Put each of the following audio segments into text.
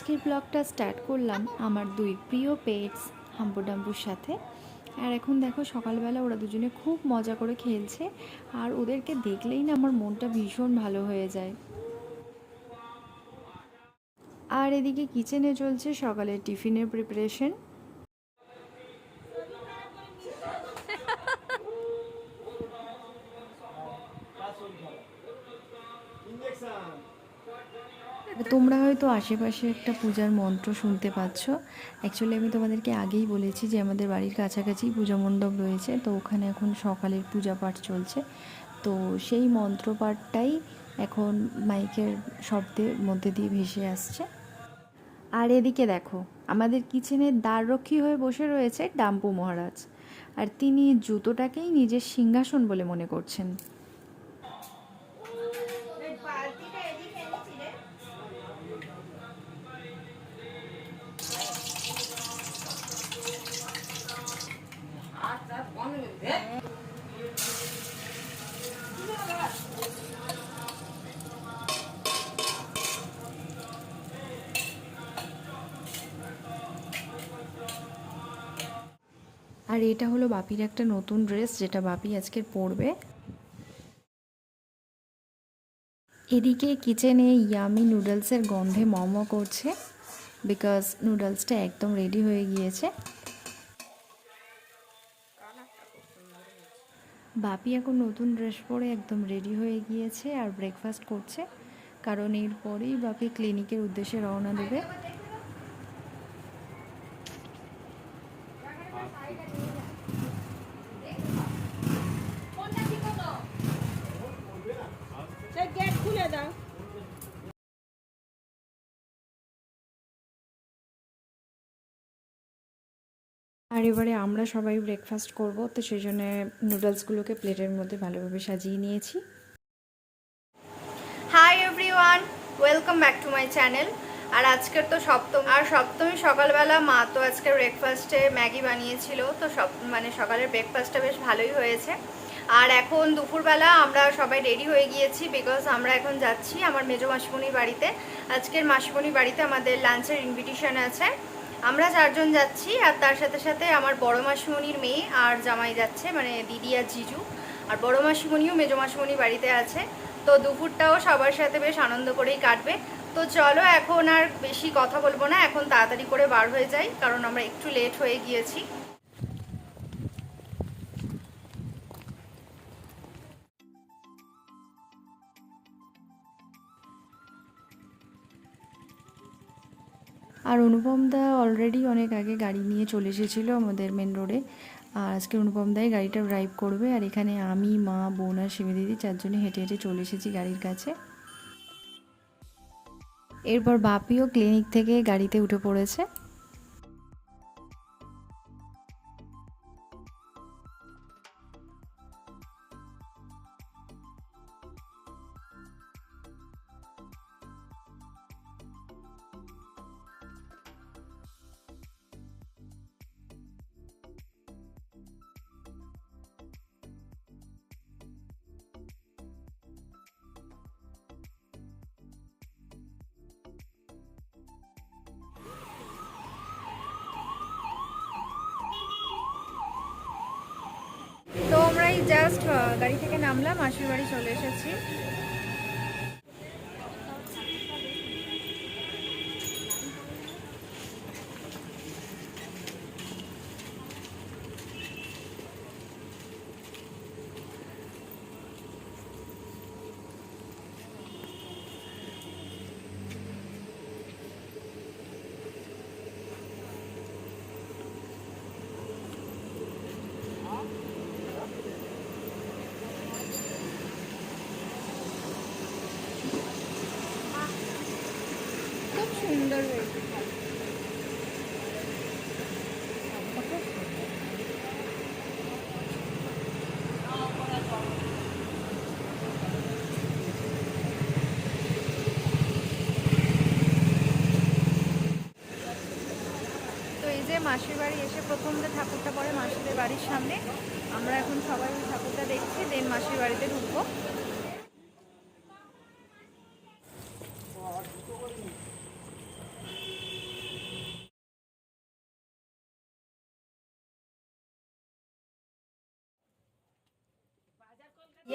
আজকের ব্লগটা স্টার্ট করলাম আমার দুই প্রিয় পেটস হাম্বু ডাম্বুর সাথে। আর এখন দেখো সকালবেলা ওরা দুজনে খুব মজা করে খেলছে, আর ওদেরকে দেখলেই না আমার মনটা ভীষণ ভালো হয়ে যায়। আর এদিকে কিচেনে চলছে সকালের টিফিনের প্রিপারেশন তোমরা হয়তো আশেপাশে একটা পূজার মন্ত্র শুনতে পাচ্ছ। অ্যাকচুয়ালি আমি তোমাদেরকে আগেই বলেছি যে আমাদের বাড়ির কাছাকাছি পূজা মণ্ডপ রয়েছে। তো ওখানে এখন সকালের পূজা পাঠ চলছে। তো সেই মন্ত্রপাঠটাই এখন মাইকের শব্দের মধ্যে দিয়ে ভেসে আসছে। আর এদিকে দেখো, আমাদের কিচেনের দ্বাররক্ষী হয়ে বসে রয়েছে ডাম্পু মহারাজ। আর তিনি জুতোটাকেই নিজের সিংহাসন বলে মনে করছেন। আর এটা হলো বাপির একটা নতুন ড্রেস যেটা বাপি আজকে পরবে। এদিকে কিচেনে ইয়ামি নুডলসের গন্ধে মম করছে বিকজ নুডলসটা একদম রেডি হয়ে গিয়েছে। বাপি এখন নতুন ড্রেস পরে একদম রেডি হয়ে গিয়েছে আর ব্রেকফাস্ট করছে, কারণ এরপরেই বাপি ক্লিনিকের উদ্দেশ্যে রওনা দেবে। খুলে দাও। আর এবারে আমরা সবাই ব্রেকফাস্ট করব তো সেই জন্য নুডলসগুলোকে প্লেটের মধ্যে ভালোভাবে সাজিয়ে নিয়েছি। Hi everyone welcome back to my channel আর আজকের তো সপ্তম আর সপ্তমী সকালবেলা মা তো আজকে ব্রেকফাস্টে ম্যাগি বানিয়েছিল তো সব মানে সকালের ব্রেকফাস্টটা বেশ ভালোই হয়েছে। আর এখন দুপুরবেলা আমরা সবাই রেডি হয়ে গিয়েছি বিকজ আমরা এখন যাচ্ছি আমার মেজো মাসিমণির বাড়িতে। আজকের মাসিমণির বাড়িতে আমাদের লাঞ্চের ইনভিটেশন আছে। আমরা চারজন যাচ্ছি আর তার সাথে সাথে আমার বড় মাসিমণির মেয়ে আর জামাই যাচ্ছে মানে দিদি আর জিজু। আর বড় মাসিমণিও মেজো মাসিমণি বাড়িতে আছে। তো দুপুরটাও সবার সাথে বেশ আনন্দ করেই কাটবে। তো চলো এখন আর বেশি কথা বলব না, এখন তাড়াতাড়ি করে বার হয়ে যাই, কারণ আমরা একটু লেট হয়ে গিয়েছি। আর অনুপম দা অলরেডি অনেক আগে গাড়ি নিয়ে চলে এসেছিল আমাদের মেন রোডে আর আজকে অনুপম দাই গাড়িটা ড্রাইভ করবে আর এখানে আমি, মা, বোন আর শিমি দিদি চারজনে হেঁটে হেঁটে চলে এসেছি গাড়ির কাছে। এরপর বাপিও ক্লিনিক থেকে গাড়িতে উঠে পড়েছে। জাস্ট গাড়ি থেকে নামলাম মাসির বাড়ি চলে এসেছি খুব সুন্দর হয়েছে মাসির বাড়ি এসে প্রথম যে ঠাকুরটা পড়ে মাসিদের বাড়ির সামনে, আমরা এখন সবাই ঠাকুরটা দেখছি দেন মাসির বাড়িতে ঢুকবো।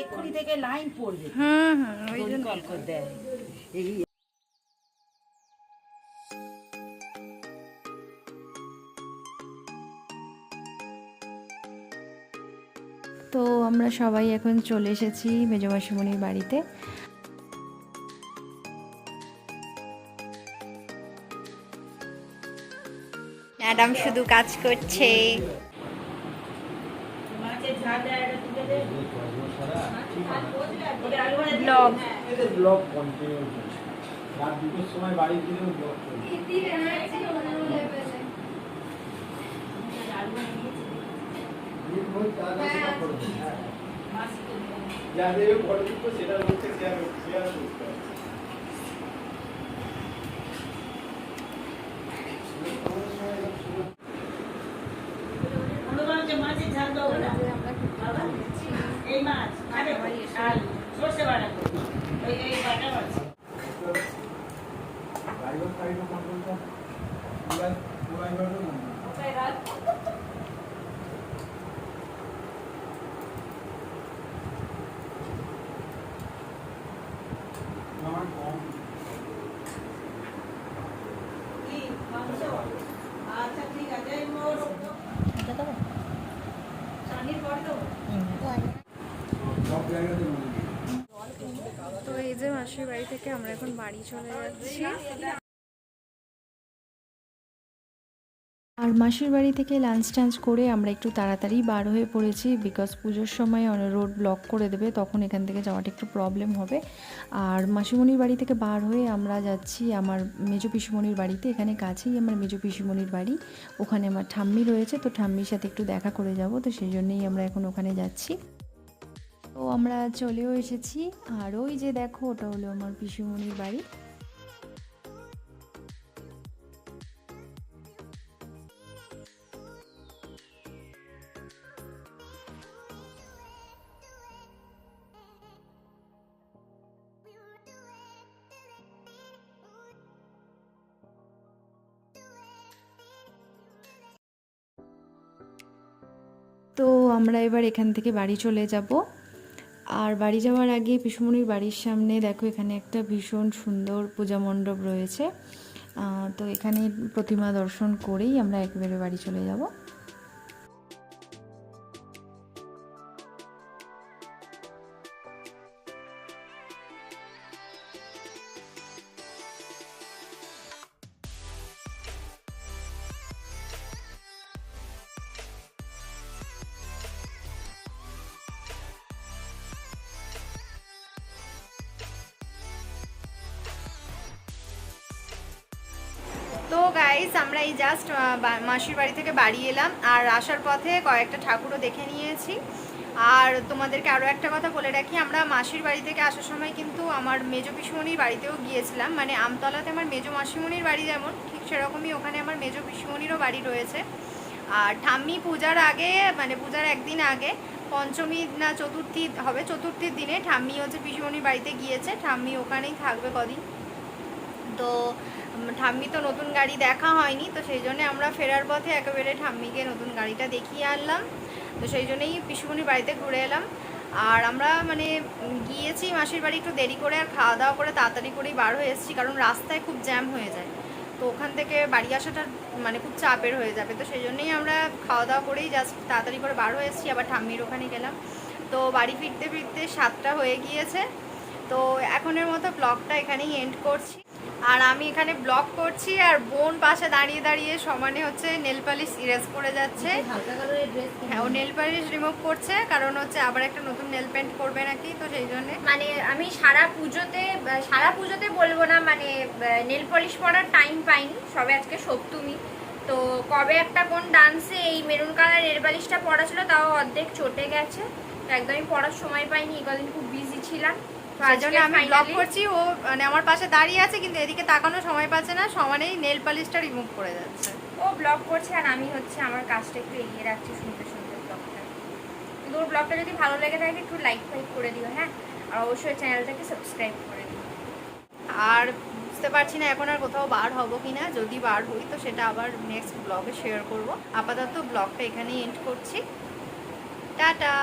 এক্ষুনি থেকে লাইন পড়বে। হুম হুম ওই জন্য। কল করে দেয়। এই তো আমরা সবাই এখন চলে এসেছি মেজমাসিমণির বাড়িতে। ম্যাডাম শুধু কাজ করছে। মাছের ব্লগ। এদের ব্লক কন্টিনিউ রাত দুটোর সময় বাড়ি সব করে দেবে, হ্যাঁ। যাদের ফটো তুলবো সেটা হচ্ছে শেয়ার শেয়ার করতে হবে। কোনো সময় এরকম সুযোগ আমরা মাছের ঝাল দাও না। বাবা, এই মাছ আরে আর সর্ষে বাটা করো। এই এই বাটা মাছ ড্রাইভার সাইডও কন্ট্রোল কর ড্রাইভারও না আমার কম কি মাংস আচ্ছা ঠিক আছে এই মোর চানির পর দেবো সব জায়গাতে মনে নেই তো এই যে মাসির বাড়ি থেকে আমরা এখন বাড়ি চলে যাচ্ছি। আর মাসির বাড়ি থেকে লাঞ্চ টাঞ্চ করে আমরা একটু তাড়াতাড়ি বার হয়ে পড়েছি বিকজ পুজোর সময় রোড ব্লক করে দেবে, তখন এখান থেকে যাওয়াটা একটু প্রবলেম হবে। আর মাসিমণির বাড়ি থেকে বার হয়ে আমরা যাচ্ছি আমার মেজো পিসিমণির বাড়িতে, এখানে কাছেই আমার মেজো পিসিমণির বাড়ি। ওখানে আমার ঠাম্মি রয়েছে, তো ঠাম্মির সাথে একটু দেখা করে যাব, তো সেই জন্যেই আমরা এখন ওখানে যাচ্ছি। তো আমরা চলেও এসেছি। আর ওই যে দেখো, ওটা হলো আমার পিসিমণির বাড়ি। তো আমরা এবার এখান থেকে বাড়ি চলে যাব। আর বাড়ি যাওয়ার আগে পিসুমণির বাড়ির সামনে দেখো এখানে একটা ভীষণ সুন্দর পূজা মণ্ডপ রয়েছে। তো এখানে প্রতিমা দর্শন করেই আমরা একেবারে বাড়ি চলে যাব। তো গাইস আমরা এই জাস্ট মাসির বাড়ি থেকে বাড়ি এলাম, আর আসার পথে কয়েকটা ঠাকুরও দেখে নিয়েছি। আর তোমাদেরকে আরও একটা কথা বলে রাখি, আমরা মাসির বাড়ি থেকে আসার সময় কিন্তু আমার মেজো পিসুমণির বাড়িতেও গিয়েছিলাম। মানে আমতলাতে আমার মেজো মাসিমণির বাড়ি যেমন, ঠিক সেরকমই ওখানে আমার মেজো পিসুমণিরও বাড়ি রয়েছে। আর ঠাম্মি পূজার আগে মানে পূজার একদিন আগে, পঞ্চমী না চতুর্থী, হবে চতুর্থীর দিনে ঠাম্মি হচ্ছে পিসুমণির বাড়িতে গিয়েছে। ঠাম্মি ওখানেই থাকবে কদিন। তো ঠাম্মি তো নতুন গাড়ি দেখা হয়নি, তো সেই জন্য আমরা ফেরার পথে একেবারে ঠাম্মিকে নতুন গাড়িটা দেখিয়ে আনলাম। তো সেই জন্যই পিসুমণির বাড়িতে ঘুরে এলাম। আর আমরা মানে গিয়েছি মাসির বাড়ি একটু দেরি করে আর খাওয়া দাওয়া করে তাড়াতাড়ি করেই বার হয়ে এসেছি, কারণ রাস্তায় খুব জ্যাম হয়ে যায়। তো ওখান থেকে বাড়ি আসাটা মানে খুব চাপের হয়ে যাবে, তো সেই জন্যই আমরা খাওয়া দাওয়া করেই জাস্ট তাড়াতাড়ি করে বার হয়ে এসেছি, আবার ঠাম্মির ওখানে গেলাম। তো বাড়ি ফিরতে ফিরতে সাতটা হয়ে গিয়েছে। তো এখনের মতো ব্লগটা এখানেই এন্ড করছি। আর আমি এখানে ব্লগ করছি আর বোন পাশে দাঁড়িয়ে দাঁড়িয়ে সমানে হচ্ছে নেল পালিশ ইরেজ করে যাচ্ছে। হ্যাঁ ও নেল পালিশ রিমুভ করছে কারণ হচ্ছে আবার একটা নতুন নেল পেন্ট করবে নাকি তো সেই জন্য। মানে আমি সারা পুজোতে সারা পুজোতে বলব না মানে নেল পলিশ পরার টাইম পাইনি সবে আজকে সপ্তমী। তো কবে একটা কোন ডান্সে এই মেরুন কালার নেল পালিশটা পড়া ছিল তাও অর্ধেক চটে গেছে। তো একদমই পড়ার সময় পাইনি এই কদিন খুব বিজি ছিলাম। তো সেই আজকে জন্য আমি ব্লগ করছি। ও মানে আমার পাশে দাঁড়িয়ে আছে কিন্তু এদিকে তাকানো সময় পাচ্ছে না। সমানেই নেল পালিশটা রিমুভ করে যাচ্ছে। ও ব্লগ করছে আর আমি হচ্ছে আমার কাজটা একটু এগিয়ে রাখছি শুনতে শুনতে ব্লগটা যদি ভালো লেগে থাকে একটু লাইক ফাইক করে দিও হ্যাঁ? আর অবশ্যই চ্যানেলটাকে সাবস্ক্রাইব করে দিও। আর বুঝতে পারছি না এখন আর কোথাও বার হব কি না যদি বার হই তো সেটা আবার নেক্সট ব্লগে শেয়ার করব। আপাতত ব্লগটা এখানেই এন্ড করছি। টাটা!